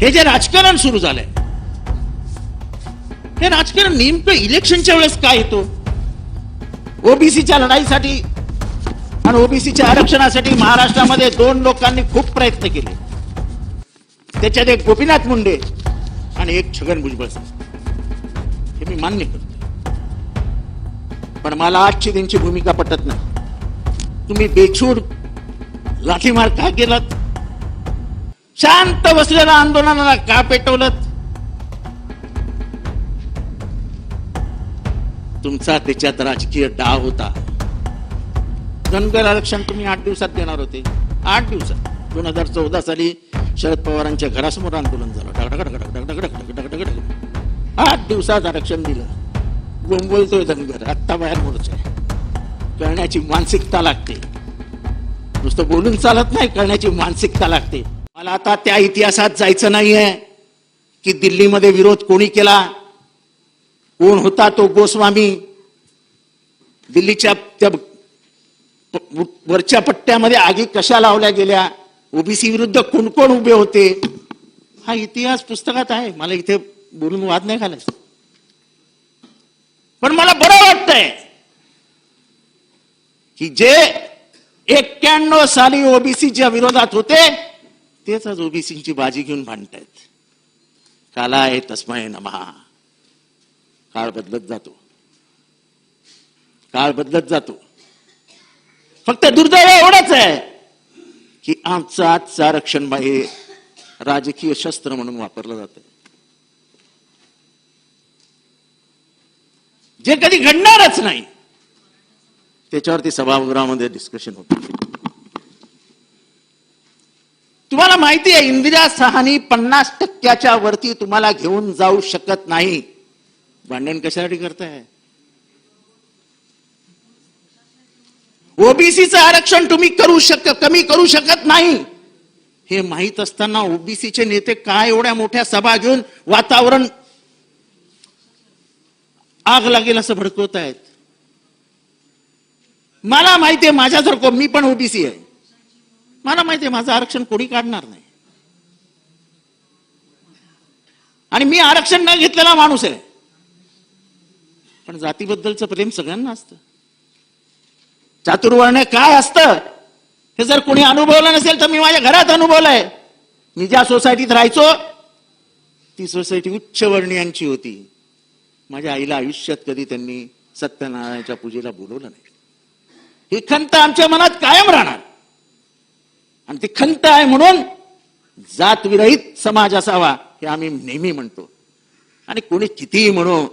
हे जे राजकारण सुरू झालंय हे राजकारण नेमकं इलेक्शनच्या वेळेस काय येतो? ओबीसीच्या लढाईसाठी आणि ओबीसीच्या आरक्षणासाठी महाराष्ट्रामध्ये दोन लोकांनी खूप प्रयत्न केले. त्याच्यात एक गोपीनाथ मुंडे आणि एक छगन भुजबळ हे मी मान्य करतो. पण मला आजची त्यांची भूमिका पटत नाही. तुम्ही बेछूड लाठीमार का केलात? शांत बसलेल्या आंदोलनाला का पेटवलं तुमचा त्याच्यात राजकीय डाव होता. धनगर आरक्षण तुम्ही आठ दिवसात देणार होते. आठ दिवसात. दोन हजार चौदा साली शरद पवारांच्या घरासमोर आंदोलन झालं. आठ दिवसात आरक्षण दिलं. बोंबोलतोय धनगर. आत्ता बाहेर मोर्चा करण्याची मानसिकता लागते. नुसतं बोलून चालत नाही करण्याची मानसिकता लागते. मला आता त्या इतिहासात जायचं नाहीये की दिल्लीमध्ये विरोध कोणी केला? कोण होता तो गोस्वामी? दिल्लीच्या त्या वरच्या पट्ट्यामध्ये आगी कशा लावल्या गेल्या? ओबीसी विरुद्ध कोण कोण उभे होते? हा इतिहास पुस्तकात आहे. मला इथे बोलून वाद नाही घालायचा. पण मला बरं वाटतंय की जे एक्क्याण्णव साली ओबीसीच्या विरोधात होते तेच आज ओबीसीची बाजी घेऊन भांडतायत. काला आहे तस्मय नमहा काळ बदलत जातो. काळ बदलत जातो. फक्त दुर्दैव एवढंच आहे की आमचं आजचं आरक्षण बाहेर राजकीय शस्त्र म्हणून वापरलं जात. जे कधी घडणारच नाही त्याच्यावरती सभागृहामध्ये डिस्कशन होतं. तुम्हाला माहिती आहे इंदिरा सहानी पन्नास टक्क्याच्या वरती तुम्हाला घेऊन जाऊ शकत नाही. भांडण कशासाठी करताय? ओबीसीचं आरक्षण तुम्ही करू शक कमी करू शकत नाही. हे माहीत असताना ओबीसीचे नेते काय एवढ्या मोठ्या सभा घेऊन वातावरण आग लागेल असं भडकवत आहेत मला माहिती आहे माझ्यासारखं मी पण ओबीसी आहे. मला माहिती आहे माझं आरक्षण कोणी काढणार नाही. आणि मी आरक्षण न घेतलेला माणूस आहे. पण जातीबद्दलचं प्रेम सगळ्यांना असतं. चातुर्वर्ण काय असतं हे जर कोणी अनुभवलं नसेल तर मी माझ्या घरात अनुभवलंय. मी ज्या सोसायटीत राहायचो ती सोसायटी उच्च वर्णीयांची होती. माझ्या आईला आयुष्यात कधी त्यांनी सत्यनारायणाच्या पूजेला बोलवलं नाही. ही खंत आमच्या मनात कायम राहणार. आणि ती खंत आहे म्हणून जातविरहित समाज असावा हे आम्ही नेहमी म्हणतो. आणि कोणी कितीही म्हणू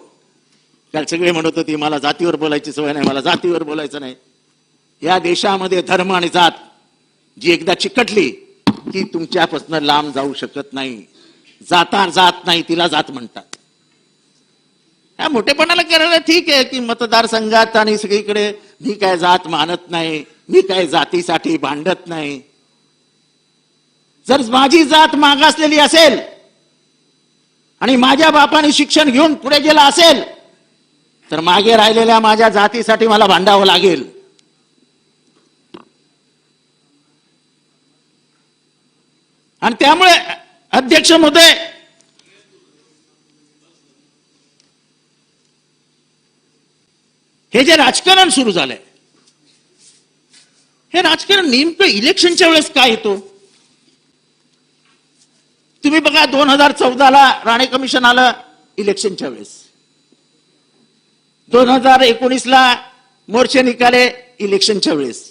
काल सगळे म्हणत होते मला जातीवर बोलायची सवय नाही मला जातीवर बोलायचं नाही. या देशामध्ये धर्म आणि जात जी एकदा चिकटली ती तुमच्यापासून लांब जाऊ शकत नाही. जाता जात नाही तिला जात म्हणतात. या मोठेपणाला करायला ठीक आहे की मतदारसंघात आणि सगळीकडे मी काय जात मानत नाही मी काय जातीसाठी भांडत नाही जर माझी जात मागासलेली असेल आणि माझ्या बापाने शिक्षण घेऊन पुढे गेला असेल तर मागे राहिलेल्या माझ्या जातीसाठी मला भांडावं लागेल. आणि त्यामुळे अध्यक्ष महोदय हे जे राजकारण सुरू झालंय हे राजकारण नेमकं इलेक्शनच्या वेळेस काय येतो तुम्ही बघा दोन हजार चौदाला राणे कमिशन आलं इलेक्शनच्या वेळेस. दोन हजार एकोणीसला मोर्चे निकाले इलेक्शनच्या वेळेस.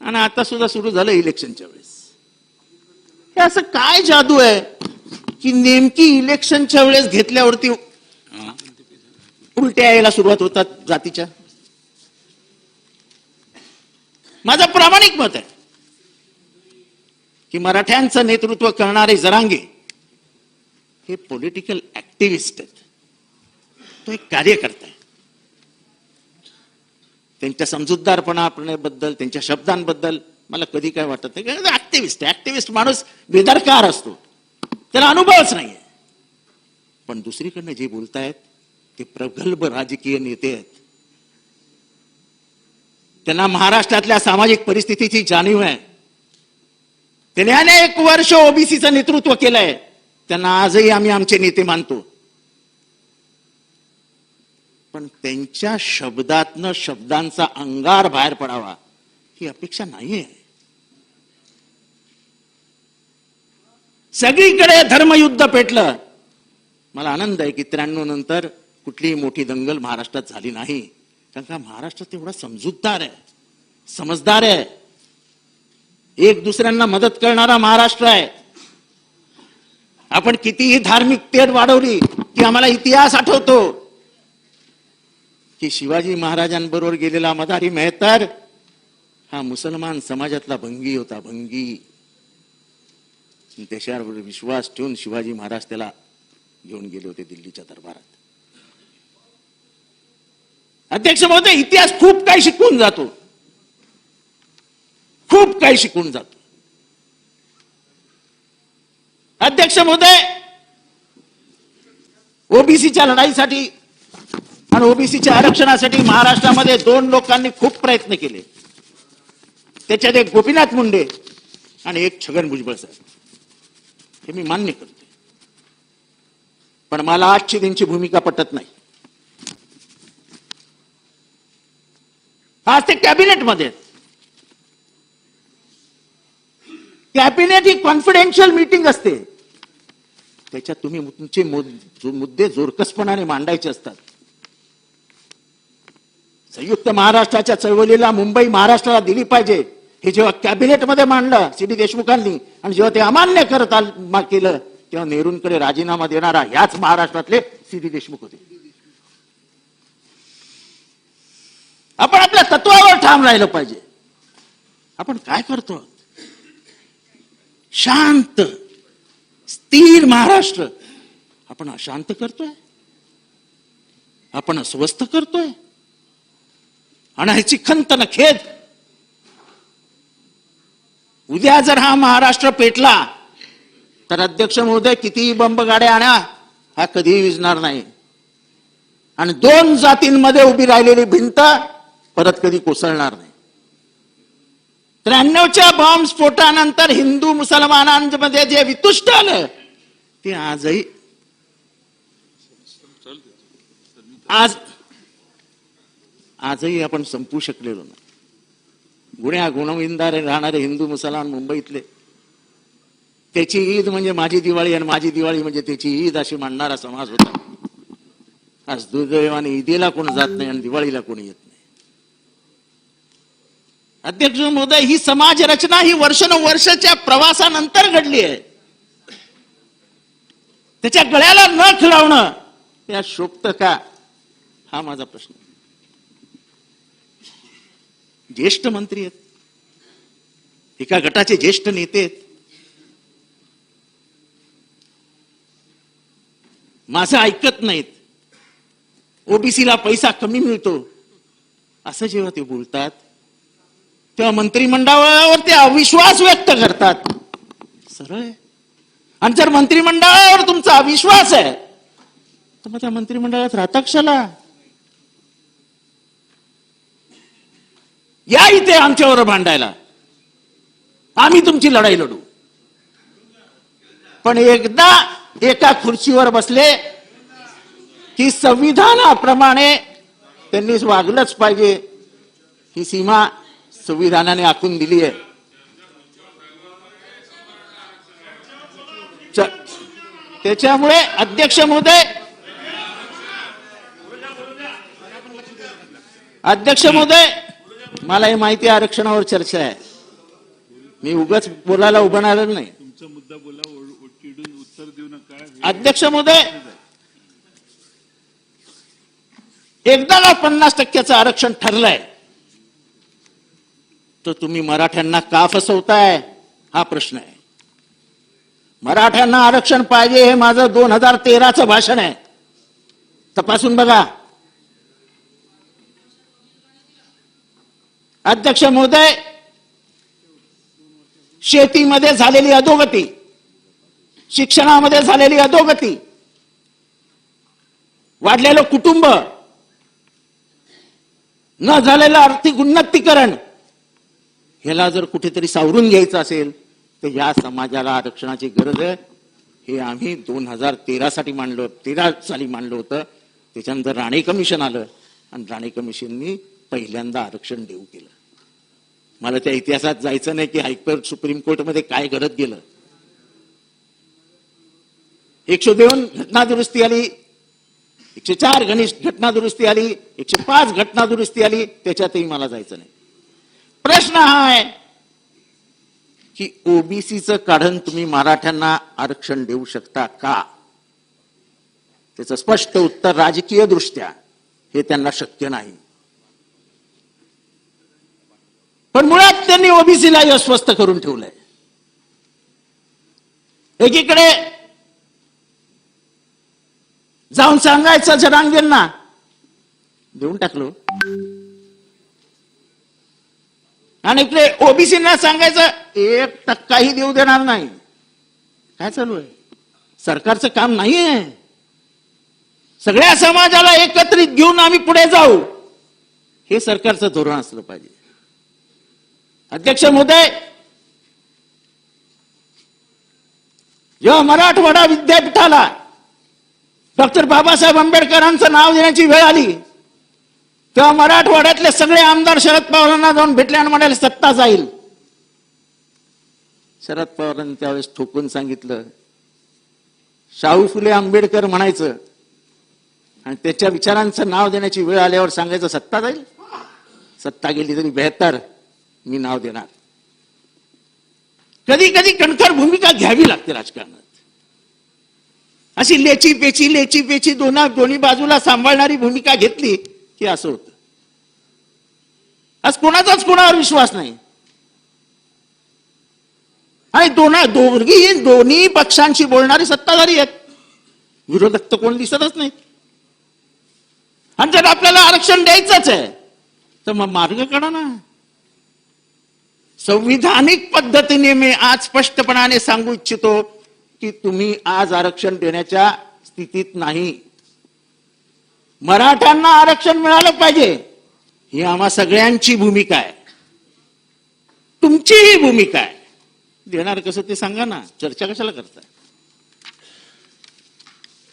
आणि आता सुद्धा सुरू झालं इलेक्शनच्या वेळेस. हे असं काय जादू आहे की नेमकी इलेक्शनच्या वेळेस घेतल्यावरती उलट्या यायला सुरुवात होतात जातीच्या? माझं प्रामाणिक मत आहे. की मराठ्यांचं नेतृत्व करणारे जरांगे हे पॉलिटिकल ऍक्टिव्हिस्ट आहेत. तो एक कार्यकर्ता आहे. त्यांच्या समजूतदारपणाबद्दल त्यांच्या शब्दांबद्दल मला कधी काय वाटत नाही. ऍक्टिव्हिस्ट ऍक्टिव्हिस्ट माणूस बेदरकार असतो. त्याला अनुभवच नाहीये. पण दुसरीकडनं जे बोलतायत ते प्रगल्भ राजकीय नेते आहेत. त्यांना महाराष्ट्रातल्या सामाजिक परिस्थितीची जाणीव आहे. त्याने अनेक वर्ष ओबीसीचं नेतृत्व केलंय. त्यांना आजही आम्ही आमचे नेते मानतो. पण त्यांच्या शब्दातनं शब्दांचा अंगार बाहेर पडावा ही अपेक्षा नाहीये. सगळीकडे धर्मयुद्ध पेटलं. मला आनंद आहे की त्र्याण्णव नंतर कुठलीही मोठी दंगल महाराष्ट्रात झाली नाही. कारण का महाराष्ट्र तेवढा समजूतदार आहे. समजदार आहे. एक दुसऱ्यांना मदत करणारा महाराष्ट्र आहे. आपण कितीही धार्मिक तेढ वाढवली की आम्हाला इतिहास आठवतो. की शिवाजी महाराजांबरोबर गेलेला मदारी मेहतर हा मुसलमान समाजातला भंगी होता भंगी. त्याच्यावर विश्वास ठेवून शिवाजी महाराज त्याला घेऊन गेले होते दिल्लीच्या दरबारात. अध्यक्ष महोदय इतिहास खूप काही शिकवून जातो. खूप काही शिकून जातो. अध्यक्ष महोदय ओबीसीच्या लढाईसाठी आणि ओबीसीच्या आरक्षणासाठी महाराष्ट्रामध्ये दोन लोकांनी खूप प्रयत्न केले. त्याच्यात एक गोपीनाथ मुंडे आणि एक छगन भुजबळ साहेब. हे मी मान्य करतो पण मला आजची त्यांची भूमिका पटत नाही. आज ते कॅबिनेटमध्ये आहेत. कॅबिनेट ही कॉन्फिडेन्शियल मीटिंग असते. त्याच्यात तुम्ही तुमचे मुद्दे जोरकसपणाने मांडायचे असतात. संयुक्त महाराष्ट्राच्या चळवळीला मुंबई महाराष्ट्राला दिली पाहिजे. हे जेव्हा कॅबिनेटमध्ये मांडलं सी डी देशमुखांनी आणि जेव्हा ते अमान्य करत केलं तेव्हा नेहरूंकडे राजीनामा देणारा ह्याच महाराष्ट्रातले सी डी देशमुख होते. आपण आपल्या तत्वावर ठाम राहिलं पाहिजे. आपण काय करतो? शांत स्थिर महाराष्ट्र. आपण अशांत करतोय? आपण अस्वस्थ करतोय? आणि ह्याची खंत न खेद. उद्या जर हा महाराष्ट्र पेटला तर अध्यक्ष महोदय कितीही बंब गाड्या आणा हा कधीही विजणार नाही. आणि दोन जातींमध्ये उभी राहिलेली भिंत परत कधी कोसळणार नाही. त्र्याण्णवच्या बॉम्ब स्फोटानंतर हिंदू मुसलमानांमध्ये जे वितुष्ट आलं ते आजही आज आजही आपण संपू शकलेलो नाही. गुन्ह्या गुणविंदारे राहणारे हिंदू मुसलमान मुंबईतले त्याची ईद म्हणजे माझी दिवाळी आणि माझी दिवाळी म्हणजे त्याची ईद अशी मांडणारा समाज होता. आज दुर्दैवाने ईदीला कोण जात नाही आणि दिवाळीला कोणी येत अध्यक्ष महोदय ही समाज रचना ही वर्षानुवर्षाच्या प्रवासानंतर घडली आहे. त्याच्या गळ्याला न खिळवणं त्या शोभत का? हा माझा प्रश्न. ज्येष्ठ मंत्री आहेत. एका गटाचे ज्येष्ठ नेते आहेत. माझं ऐकत नाहीत. ओबीसीला पैसा कमी मिळतो. असं जेव्हा ते बोलतात तेव्हा मंत्रिमंडळावरती अविश्वास व्यक्त करतात. सरळ आहे. आणि जर मंत्रिमंडळावर तुमचा अविश्वास आहे तर मग त्या मंत्रिमंडळात राहता कशाला या इथे आमच्यावर भांडायला. आम्ही तुमची लढाई लढू. पण एकदा एका खुर्चीवर बसले की संविधानाप्रमाणे त्यांनी वागलंच पाहिजे. ही सीमा संविधानाने आखून दिली आहे. त्याच्यामुळे अध्यक्ष महोदय अध्यक्ष महोदय मला हे माहिती आरक्षणावर चर्चा आहे. मी उगाच बोलायला उभं राहिलेलो नाही. तुमचा मुद्दा बोला उत्तर देऊ नका अध्यक्ष महोदय एकदा पन्नास टक्क्याचं आरक्षण ठरलंय. तर तुम्ही मराठ्यांना का फसवताय? हा प्रश्न आहे. मराठ्यांना आरक्षण पाहिजे हे माझं दोन हजार तेराचं भाषण आहे. तपासून बघा. अध्यक्ष महोदय शेतीमध्ये झालेली अधोगती शिक्षणामध्ये झालेली अधोगती वाढलेलं कुटुंब न झालेलं आर्थिक उन्नतीकरण ह्याला जर कुठेतरी सावरून घ्यायचं असेल तर या समाजाला आरक्षणाची गरज आहे. हे आम्ही दोन हजार तेरा साठी मांडलो तेरा साली मांडलं होतं. त्याच्यानंतर राणे कमिशन आलं आणि राणे कमिशननी पहिल्यांदा आरक्षण देऊ केलं. मला त्या इतिहासात जायचं नाही की हायकोर्ट सुप्रीम कोर्टमध्ये काय घडत गेलं. एकशे दोन घटना दुरुस्ती आली एकशे चार घनिष्ठ घटना दुरुस्ती आली एकशे पाच घटना दुरुस्ती आली त्याच्यातही मला जायचं नाही. प्रश्न हा आहे. की ओबीसीचं काढण तुम्ही मराठ्यांना आरक्षण देऊ शकता का? त्याचं स्पष्ट उत्तर राजकीय दृष्ट्या हे त्यांना शक्य नाही. पण मुळात त्यांनी ओबीसीला अस्वस्थ करून ठेवलंय. एकीकडे जाऊन सांगायचं जनांगींना. देऊन टाकलो. आणि इकडे ओबीसींना सांगायचं एक टक्काही देऊ देणार नाही. काय चालू आहे? सरकारचं काम नाही आहे सगळ्या समाजाला एकत्रित घेऊन आम्ही पुढे जाऊ. हे सरकारचं धोरण असलं पाहिजे. अध्यक्ष महोदय जेव्हा मराठवाडा विद्यापीठाला डॉक्टर बाबासाहेब आंबेडकरांचं नाव देण्याची वेळ आली. तेव्हा मराठवाड्यातले सगळे आमदार शरद पवारांना जाऊन भेटले आणि म्हणाले सत्ता जाईल. शरद पवारांनी त्यावेळेस ठोकून सांगितलं. शाहू फुले आंबेडकर म्हणायचं आणि त्याच्या विचारांचं नाव देण्याची वेळ आल्यावर सांगायचं सत्ता जाईल? सत्ता गेली तरी बेहतर मी नाव देणार. कधी कधी कणखर भूमिका घ्यावी लागते राजकारणात. अशी लेची पेची लेची पेची दोन दोन्ही बाजूला सांभाळणारी भूमिका घेतली की असं होतं? आज कोणाचाच कोणावर विश्वास नाही. आणि दोना दोघी दोन्ही पक्षांशी बोलणारी सत्ताधारी आहेत. विरोधक तर कोण दिसतच नाही आणि जर आपल्याला आरक्षण द्यायचंच आहे तर मग मार्ग काढा ना. संविधानिक पद्धतीने मी आज स्पष्टपणाने सांगू इच्छितो की तुम्ही आज आरक्षण देण्याच्या स्थितीत नाही. मराठ्यांना आरक्षण मिळालं पाहिजे. ही आम्हा सगळ्यांची भूमिका आहे. तुमचीही भूमिका आहे. देणार कसं ते सांगा ना. चर्चा कशाला करताय?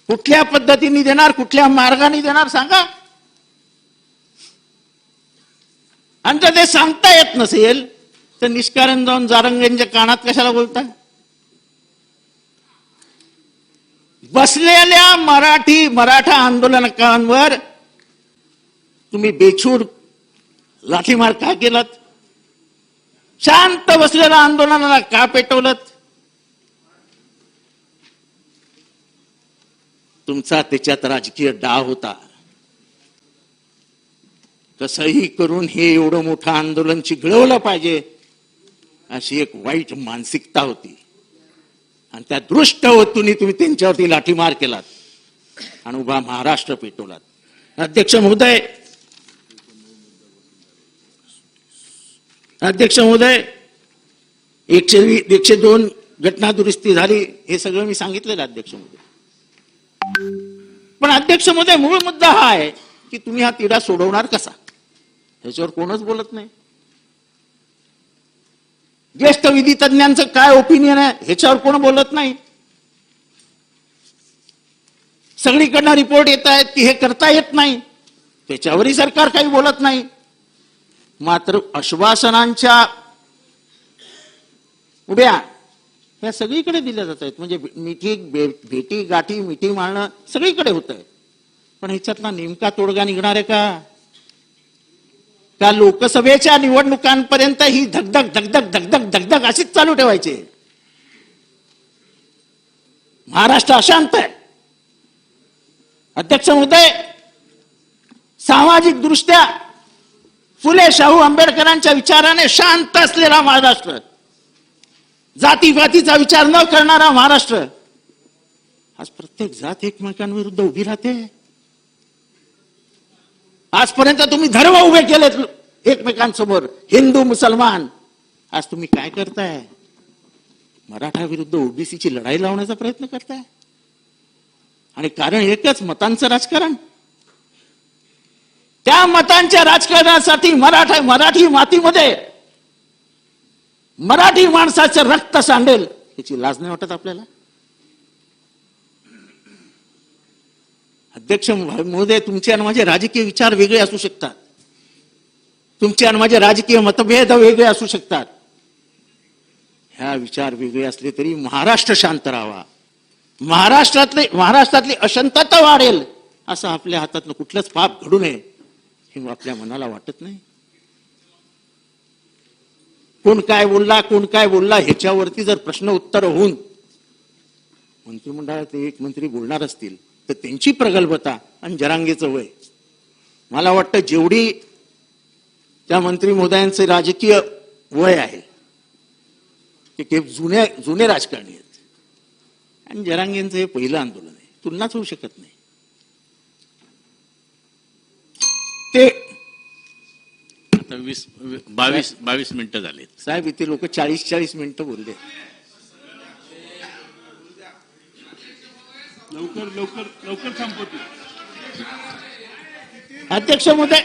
कुठल्या पद्धतीने देणार कुठल्या मार्गाने देणार सांगा. आणि जर ते सांगता येत नसेल तर निष्कारण जाऊन जारंगेंच्या कानात कशाला बोलता बसलेल्या मराठी मराठा आंदोलनकांवर तुम्ही बेछूर लाठीमार का केलात? शांत बसलेल्या आंदोलनाला का पेटवलं तुमचा त्याच्यात राजकीय डाव होता. कसंही करून हे एवढं मोठं आंदोलन चिघळवलं पाहिजे अशी एक वाईट मानसिकता होती. आणि त्या दृष्ट वतून तुम्ही त्यांच्यावरती लाठीमार केलात आणि उभा महाराष्ट्र पेटवलात. अध्यक्ष महोदय अध्यक्ष महोदय एकशे वी- एकशे दोन घटना दुरुस्ती झाली हे सगळं मी सांगितलेलं अध्यक्ष महोदय. पण अध्यक्ष महोदय मूळ मुद्दा हा आहे की तुम्ही हा तिढा सोडवणार कसा? ह्याच्यावर कोणच बोलत नाही. ज्येष्ठ विधी तज्ञांचं काय ओपिनियन आहे ह्याच्यावर कोण बोलत नाही? सगळीकडनं रिपोर्ट येत आहेत की हे करता येत नाही. त्याच्यावरही सरकार काही बोलत नाही. मात्र आश्वासनांच्या उभ्या ह्या सगळीकडे दिल्या जात आहेत. म्हणजे मिठी भेटी गाठी मिठी मारणं सगळीकडे होत आहे पण ह्याच्यातला नेमका तोडगा निघणार आहे का? त्या लोकसभेच्या निवडणुकांपर्यंत ही धगधग धगधग धगधग धगधग अशीच चालू ठेवायची. महाराष्ट्र अशांत आहे. अध्यक्ष महोदय सामाजिक दृष्ट्या फुले शाहू आंबेडकरांच्या विचाराने शांत असलेला महाराष्ट्र. जातीपातीचा विचार न करणारा महाराष्ट्र. आज प्रत्येक जात एकमेकांविरुद्ध उभी राहते. आजपर्यंत तुम्ही धर्म उभे केलेत एकमेकांसमोर. हिंदू मुसलमान. आज तुम्ही काय करताय? मराठा विरुद्ध ओबीसीची लढाई लावण्याचा प्रयत्न करताय? आणि कारण एकच मतांचं राजकारण. त्या मतांच्या राजकारणासाठी मराठा मराठी मातीमध्ये मराठी माणसाचं रक्त सांडेल याची लाज नाही वाटत आपल्याला? अध्यक्ष महोदय तुमचे आणि माझे राजकीय विचार वेगळे असू शकतात. तुमचे आणि माझे राजकीय मतभेद वेगळे असू शकतात. ह्या विचार वेगळे असले तरी महाराष्ट्र शांत राहावा. महाराष्ट्रातले महाराष्ट्रातली अशांतता वाढेल असं आपल्या हातातलं कुठलंच पाप घडू नये हे आपल्या मनाला वाटत नाही. कोण काय बोलला कोण काय बोलला ह्याच्यावरती जर प्रश्न उत्तर होऊन मंत्रिमंडळात एक मंत्री बोलणार असतील तर त्यांची प्रगल्भता आणि जरांगेचं वय. मला वाटतं जेवढी त्या मंत्री महोदयांचे राजकीय वय आहे ते काही जुने जुने राजकारणी आहेत. आणि जरांगेंचं हे पहिलं आंदोलन आहे. तुलनाच होऊ शकत नाही. ते आता वीस बावीस बावीस मिनिटं झालीत. साहेब इथे लोक चाळीस चाळीस मिनिटं बोलले. लवकर लवकर लवकर संपवते. अध्यक्ष महोदय.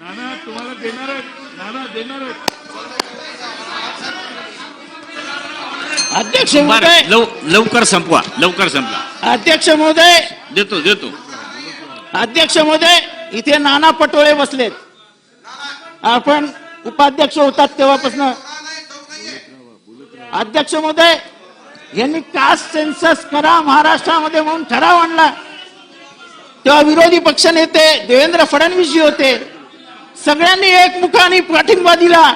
नाना तुम्हाला देणार आहेत. नाना देणार आहेत. अध्यक्ष महोदय. लव लवकर संपवा लवकर संपवा अध्यक्ष महोदय. देतो देतो. अध्यक्ष महोदय इथे नाना पटोळे बसलेत. आपण उपाध्यक्ष होतात तेव्हापासून. अध्यक्ष महोदय यांनी कास्ट सेन्सस करा महाराष्ट्रामध्ये म्हणून ठराव आणला. तेव्हा विरोधी पक्षनेते देवेंद्र फडणवीस जी होते. सगळ्यांनी एकमुखाने पाठिंबा दिला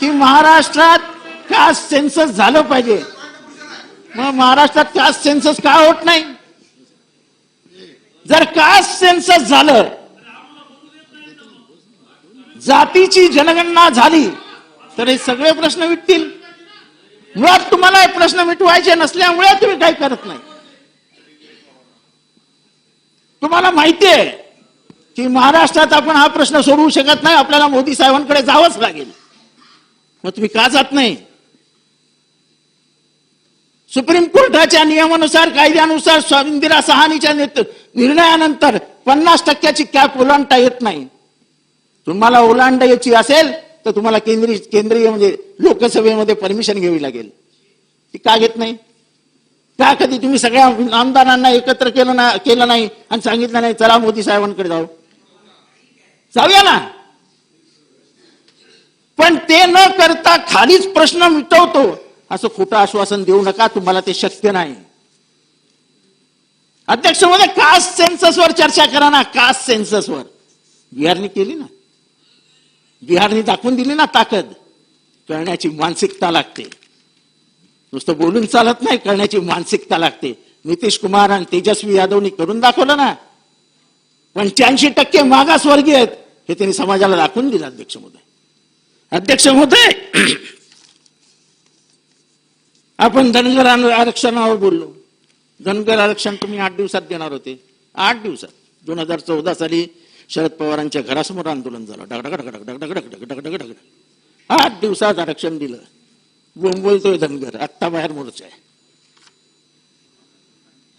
की महाराष्ट्रात कास्ट सेन्सस झालं पाहिजे. मग महाराष्ट्रात कास्ट सेन्सस का होत नाही? जर कास्ट सेन्सस झालं जातीची जनगणना झाली तर हे सगळे प्रश्न विटतील. मुळात तुम्हाला हे प्रश्न मिटवायचे नसल्यामुळे तुम्ही काही करत नाही. तुम्हाला माहिती आहे की महाराष्ट्रात आपण हा प्रश्न सोडवू शकत नाही आपल्याला मोदी साहेबांकडे जावंच लागेल. मग तुम्ही का जात नाही? सुप्रीम कोर्टाच्या नियमानुसार कायद्यानुसार इंदिरा सहानीच्या निर्णयानंतर पन्नास टक्क्याची कॅप ओलांडता येत नाही. तुम्हाला ओलांडायची असेल तर तुम्हाला केंद्रीय केंद्रीय म्हणजे लोकसभेमध्ये परमिशन घ्यावी लागेल. ती का घेत नाही? का कधी तुम्ही सगळ्या आमदारांना एकत्र केलं ना केलं नाही आणि सांगितलं नाही चला मोदी साहेबांकडे जाऊ. जाऊया ना. पण ते न करता खालीच प्रश्न मिटवतो. असं खोटं आश्वासन देऊ नका तुम्हाला ते शक्य नाही. अध्यक्षमध्ये कास्ट सेन्ससवर चर्चा करा ना कास्ट सेन्ससवर. बिहारने केली ना. बिहारने दाखवून दिली ना ताकद. करण्याची मानसिकता लागते. नुसतं बोलून चालत नाही करण्याची मानसिकता लागते. नितीश कुमार आणि तेजस्वी यादवनी करून दाखवलं ना. पंच्याऐंशी टक्के मागासवर्गीय आहेत हे त्यांनी समाजाला दाखवून दिलं अध्यक्ष महोदय. अध्यक्ष महोदय! आपण धनगर आरक्षणावर बोललो. धनगर आरक्षण तुम्ही आठ दिवसात देणार होते. आठ दिवसात. दोन हजार चौदा साली शरद पवारांच्या घरासमोर आंदोलन झालं. डगडगडगडगडगडगडगडगडगड आठ दिवसात आरक्षण दिलं. बोंबलतोय धनगर. आत्ता बाहेर मोर्चा आहे.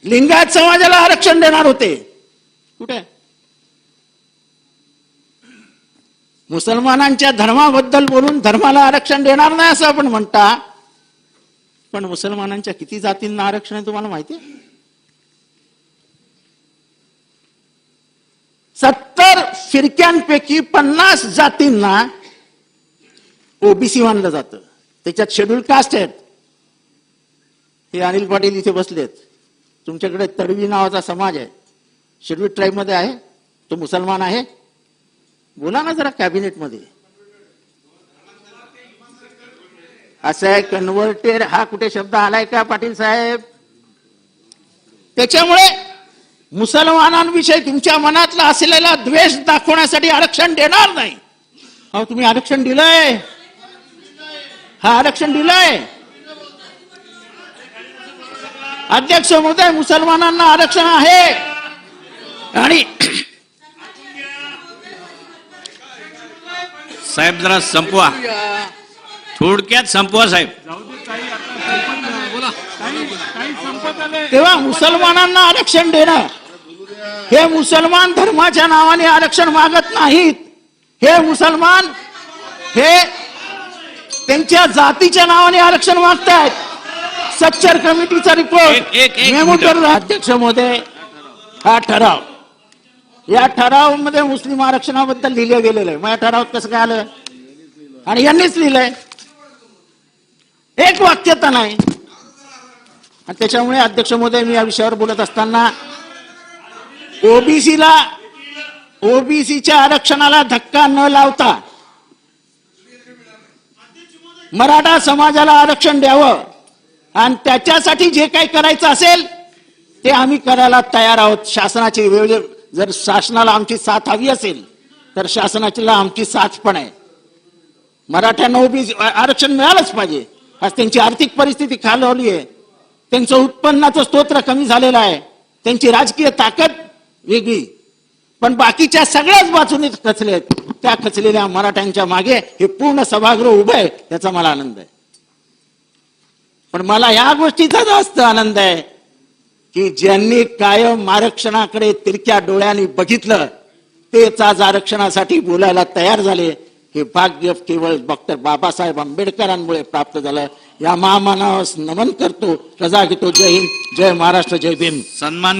लिंगायत समाजाला आरक्षण देणार होते. कुठे? मुसलमानांच्या धर्माबद्दल बोलून धर्माला आरक्षण देणार नाही असं आपण म्हणता. पण मुसलमानांच्या किती जातींना आरक्षण आहे तुम्हाला माहिती आहे? सत्तर फिरक्यांपैकी पन्नास जातींना ओबीसी मानलं जातं. त्याच्यात शेड्यूल कास्ट आहेत. हे अनिल पाटील इथे बसलेत. तुमच्याकडे तडवी नावाचा समाज आहे. शेड्यूल ट्राईबमध्ये आहे. तो मुसलमान आहे. बोला ना जरा कॅबिनेटमध्ये. असं आहे कन्व्हर्टेड हा कुठे शब्द आलाय का पाटील साहेब? त्याच्यामुळे मुसलमानांविषयी तुमच्या मनातला असलेला द्वेष दाखवण्यासाठी आरक्षण देणार नाही. अहो तुम्ही आरक्षण दिलंय. हा आरक्षण दिलंय. अध्यक्ष महोदय मुसलमानांना आरक्षण आहे. आणि साहेब जरा संपवा. थोडक्यात संपवा साहेब. तेव्हा मुसलमानांना आरक्षण देणं हे मुसलमान धर्माच्या नावाने आरक्षण मागत नाहीत. हे मुसलमान हे त्यांच्या जातीच्या नावाने आरक्षण मागतायत. सच्चर कमिटीचा रिपोर्ट. करून अध्यक्ष महोदय हा ठराव. या ठरावमध्ये मुस्लिम आरक्षणाबद्दल लिहिलं गेलेलं आहे. मग या ठरावात कसं काय आलं? आणि यांनीच लिहिलंय. एक वाक्यता नाही. आणि त्याच्यामुळे अध्यक्ष महोदय मी या विषयावर बोलत असताना ओबीसीला ओबीसीच्या आरक्षणाला धक्का न लावता मराठा समाजाला आरक्षण द्यावं आणि त्याच्यासाठी जे काही करायचं असेल ते आम्ही करायला तयार आहोत. शासनाची वेळ जर शासनाला आमची साथ हवी असेल तर शासनाची आमची साथ पण आहे. मराठ्यांना ओबीसी आरक्षण मिळालंच पाहिजे. आज त्यांची आर्थिक परिस्थिती खालवली आहे. त्यांचं उत्पन्नाचं स्तोत्र कमी झालेलं आहे. त्यांची राजकीय ताकद वेगळी. पण बाकीच्या सगळ्याच बाजूने खचले त्या खचलेल्या मराठ्यांच्या मागे हे पूर्ण सभागृह उभं आहे याचा मला आनंद आहे. पण मला या गोष्टीचा जास्त आनंद आहे की ज्यांनी कायम आरक्षणाकडे तिरक्या डोळ्यांनी बघितलं तेच आज आरक्षणासाठी बोलायला तयार झाले. हे भाग्य केवळ डॉक्टर बाबासाहेब आंबेडकरांमुळे प्राप्त झालं. या महामानावर नमन करतो. रजा घेतो. जय हिंद. जय महाराष्ट्र. जय भीम. सन्मान